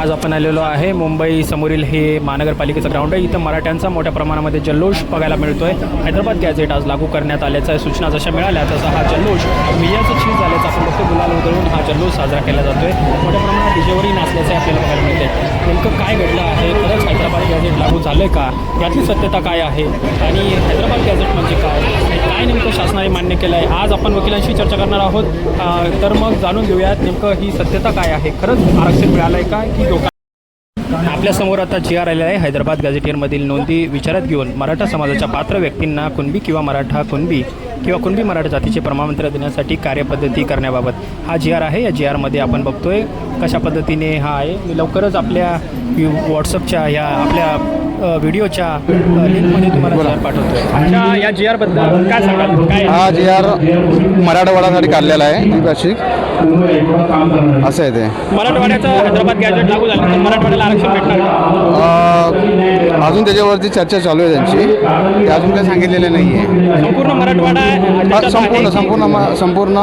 आज आपण आलेलो आहे मुंबई समोरील हे महानगरपालिकेचं ग्राउंड आहे. इथं मराठ्यांचा मोठ्या प्रमाणामध्ये जल्लोष बघायला मिळतोय. हैदराबाद गॅझेट आज लागू करण्यात आल्याचा सूचना जशा मिळाल्या तसा हा जल्लोष मियाचं चीज झाल्याचा आपण बघतो गुलाल उधळून हा जल्लोष साजरा केला जातोय. मोठ्या प्रमाणात डीजेवरही नाचल्याचं आपल्याला बघायला मिळते नेमकं काय घडलं आहे? खरंच हैदराबाद गॅझेट लागू झालं का? यातली सत्यता काय आहे? आणि शासनाने मान्य केलं आहे. आज आपण वकिलांशी चर्चा करणार आहोत. तर मग जाणून घेऊयात नेमकं ही सत्यता काय आहे. खरंच आरक्षण मिळालं आहे का की लोक आपल्यासमोर आता जी आर आलेला आहे. हैदराबाद गॅझेटियरमधील नोंदी विचारात घेऊन मराठा समाजाच्या पात्र व्यक्तींना कुणबी किंवा मराठा कुणबी किंवा कुणबी मराठा जातीचे प्रमाणपत्र देण्यासाठी कार्यपद्धती करण्याबाबत. हा जी आर आहे. या जी आरमध्ये आपण बघतोय कशा पद्धतीने हा आहे. मी लवकरच आपल्या व्हॉट्सअपच्या ह्या आपल्या व्हिडिओच्या लिंकमध्ये तुम्हाला जी आर पाठवतोय अच्छा या जी आरबद्दल काय सांगाल? काय हा जी आर मराठवाड्यासाठी काढलेला आहे द्विभाषिक असं आहे ते. मराठवाड्याचं हैदराबाद गॅझेट लागू झालं तर मराठवाड्याला आरक्षण भेटणार का? अजून त्याच्यावरती चर्चा चालू आहे त्यांची. ते अजून काही सांगितलेले नाही आहे संपूर्ण मराठवाडा आहे. संपूर्ण संपूर्ण म- संपूर्ण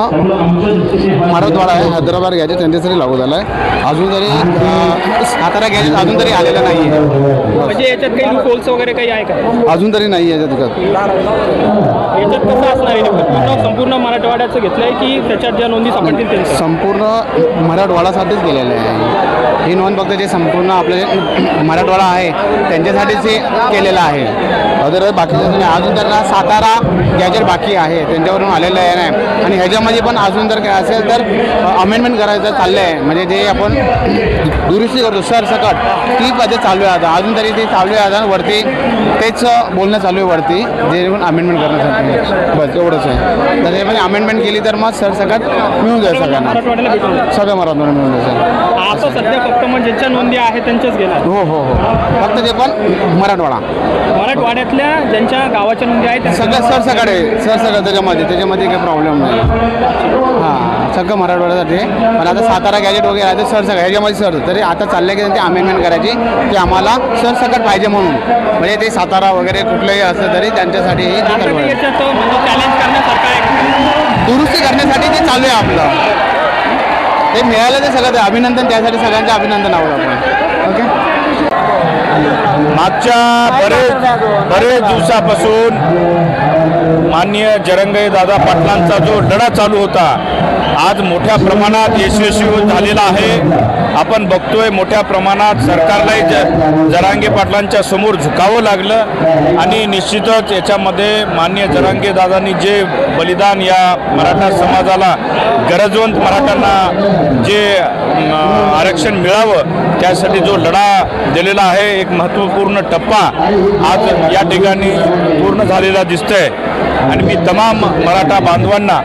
मराठवाडा आहे. हैदराबाद गॅजेट त्यांच्यासाठी लागू झाला आहे अजून तरी अं, सातारा गॅजेट अजून तरी आलेलं नाही आहे म्हणजे याच्यात काही लूप वगैरे काही आहे का? अजून तरी नाही आहे त्याच्यात याच्यात कसं असणार आहे नेमकं? पूर्ण संपूर्ण मराठवाड्याचं घेतलंय की त्याच्यात ज्या नोंदी सापडतील त्यांचं संपूर्ण मराठवाडासाठीच केलेलं आहे. ही नोंद फक्त जे संपूर्ण आपले मराठवाडा आहे त्यांच्यासाठीच हे केलेलं आहे. अदर बाकीचं अजून त्यांना सातारा गॅजेट बाकी आहे त्यांच्यावरून आलेलं आहे नाही. आणि ह्याच्यामध्ये पण अजून जर काय असेल तर अमेंडमेंट करायचं चाललं आहे म्हणजे जे आपण दुरुस्ती करतो सरसकट ती पद्धत चालू आहे आता. अजून तरी ते चालू आहे आता. वरती तेच बोलणं चालू आहे वरती जे पण अमेंडमेंट करण्यासाठी. बस एवढंच आहे. तर म्हणजे अमेंडमेंट केली तर मग सरसकट मिळून जाईल सगळं सगळ्यांना मराठवाड्याला भेटून जाईल. सगळं मराठवाडा मिळून जाईल आता सध्या फक्त म्हणजे ज्यांच्या नोंदी आहेत त्यांच्याच घेणार हो हो हो फक्त ते पण मराठवाडा मराठवाड्यातल्या ज्यांच्या गावाच्या नोंदी आहेत त्यांचं सगळं सरसकट आहे सरसकट त्याच्यामध्ये त्याच्यामध्ये काही प्रॉब्लेम नाही हां सगळं मराठवाड्यासाठी आहे. पण आता सातारा गॅजेट वगैरे आहे ते सरसकट ह्याच्यामध्ये सर तरी आता चाललं की त्यांची अमेंडमेंट करायची की आम्हाला सरसकट पाहिजे म्हणून म्हणजे ते सातारा वगैरे कुठलंही असलं तरी त्यांच्यासाठी हे आता चालू ते आहे. याच्यात म्हणजे चॅलेंज करण्यासारखं आहे? दुरुस्ती करण्यासाठी ते चालू आहे आपलं. ते मिळालं ते सगळं अभिनंदन त्यासाठी सगळ्यांचे अभिनंदन आहोत आपण. ओके? मागच्या बरेच बरेच दिवसापासून माननीय जरंगे दादा पाटलांचा जो लढा चालू होता आज मोठ्या प्रमाणात यशस्वी झालेला आहे. आपण बघतोय मोठ्या प्रमाणात सरकारलाही ज जरांगे पाटलांच्या समोर झुकावं लागलं. आणि निश्चितच याच्यामध्ये माननीय जरांगे दादांनी जे बलिदान या मराठा समाजाला गरजवंत मराठ्यांना जे आरक्षण मिळावं त्यासाठी जो लढा दिलेला आहे एक महत्त्वपूर्ण टप्पा आज या ठिकाणी पूर्ण झालेला दिसतंय. आणि मी तमाम मराठा बांधवांना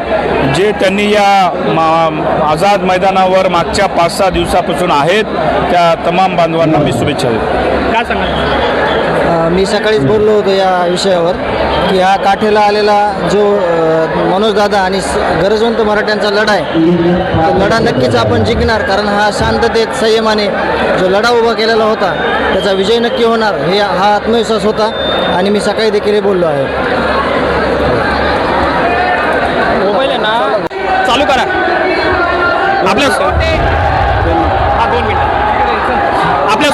जे त्यांनी या मा- आझाद मैदानावर मागच्या पाच सहा दिवसापासून आहेत त्या तमाम बांधवांना मी शुभेच्छा देतो. काय सांगा मी सकाळीच बोललो होतो या विषयावर की हा काठेला आलेला जो मनोजदादा आणि स- गरजवंत मराठ्यांचा लढा आहे तो लढा नक्कीच आपण जिंकणार कारण हा शांततेत संयमाने जो लढा उभा केलेला होता त्याचा विजय नक्की होणार हे हा आत्मविश्वास होता आणि मी सकाळी देखील हे बोललो आहे. मोबाईल आहे ना? चालू करा. आपल्या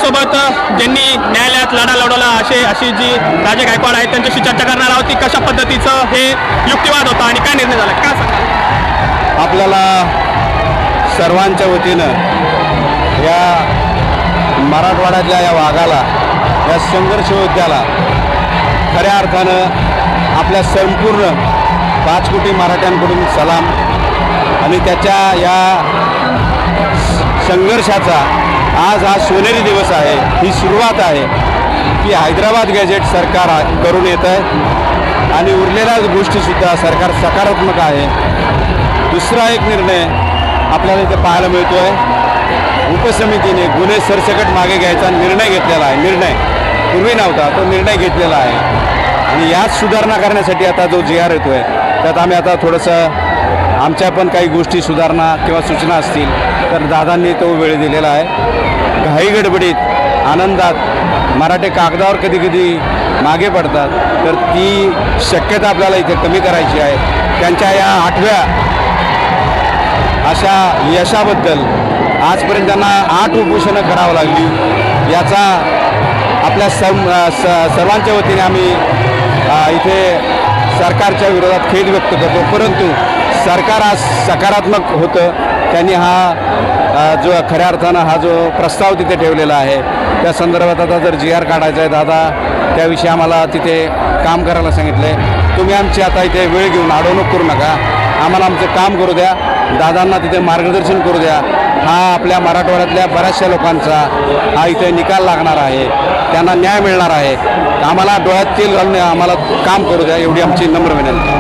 आपल्यासोबत ज्यांनी न्यायालयात लढा लढवला असे अशी जी राजे गायकवाड आहेत त्यांच्याशी चर्चा करणार आहोत की कशा पद्धतीचं हे युक्तिवाद होता आणि काय निर्णय झाला? काय सांगा आपल्याला सर्वांच्या वतीनं या मराठवाड्यातल्या या वाघाला या संघर्ष योद्ध्याला खऱ्या अर्थानं आपल्या संपूर्ण पाच कोटी मराठ्यांकडून सलाम. आणि त्याच्या या संघर्षाचा आज हा सोनेरी दिवस आहे ही सुरुवात आहे की हैदराबाद गॅजेट सरकार करून येत आहे. आणि उरलेल्या गोष्टीसुद्धा सरकार सकारात्मक आहे. दुसरा एक निर्णय आपल्याला इथे पाहायला मिळतो आहे उपसमितीने गुन्हे सरसकट मागे घ्यायचा निर्णय घेतलेला आहे. निर्णय. पूर्वी नव्हता तो निर्णय घेतलेला आहे. आणि यात सुधारणा करण्यासाठी आता जो जी आर येतो आहे त्यात आम्ही आता थोडंसं आमच्या पण काही गोष्टी सुधारणा किंवा सूचना असतील तर दादांनी तो वेळ दिलेला आहे. घाई गडबडीत आनंदात मराठे कागदावर कधी कधी मागे पडतात तर ती शक्यता आपल्याला इथे कमी करायची आहे. त्यांच्या या आठव्या अशा यशाबद्दल आजपर्यंत त्यांना आठ उपोषणं करावं लागली. याचा आपल्या सम स सर्वांच्या वतीने आम्ही इथे सरकारच्या विरोधात खेद व्यक्त करतो. परंतु सरकार आज सकारात्मक होतं. त्यांनी हा जो खऱ्या अर्थानं हा जो प्रस्ताव तिथे ठेवलेला आहे त्या संदर्भात आता जर जी आर काढायचा आहे दादा त्याविषयी आम्हाला तिथे काम करायला सांगितलं आहे तुम्ही आमची आता इथे वेळ घेऊन अडवणूक करू नका. आम्हाला आमचं काम करू द्या. दादांना तिथे मार्गदर्शन करू द्या. हा आपल्या मराठवाड्यातल्या बऱ्याचशा लोकांचा हा इथे निकाल लागणार आहे. त्यांना न्याय मिळणार आहे. आम्हाला डोळ्यात तेल घालून आम्हाला काम करू द्या एवढी आमची नम्र विनंती.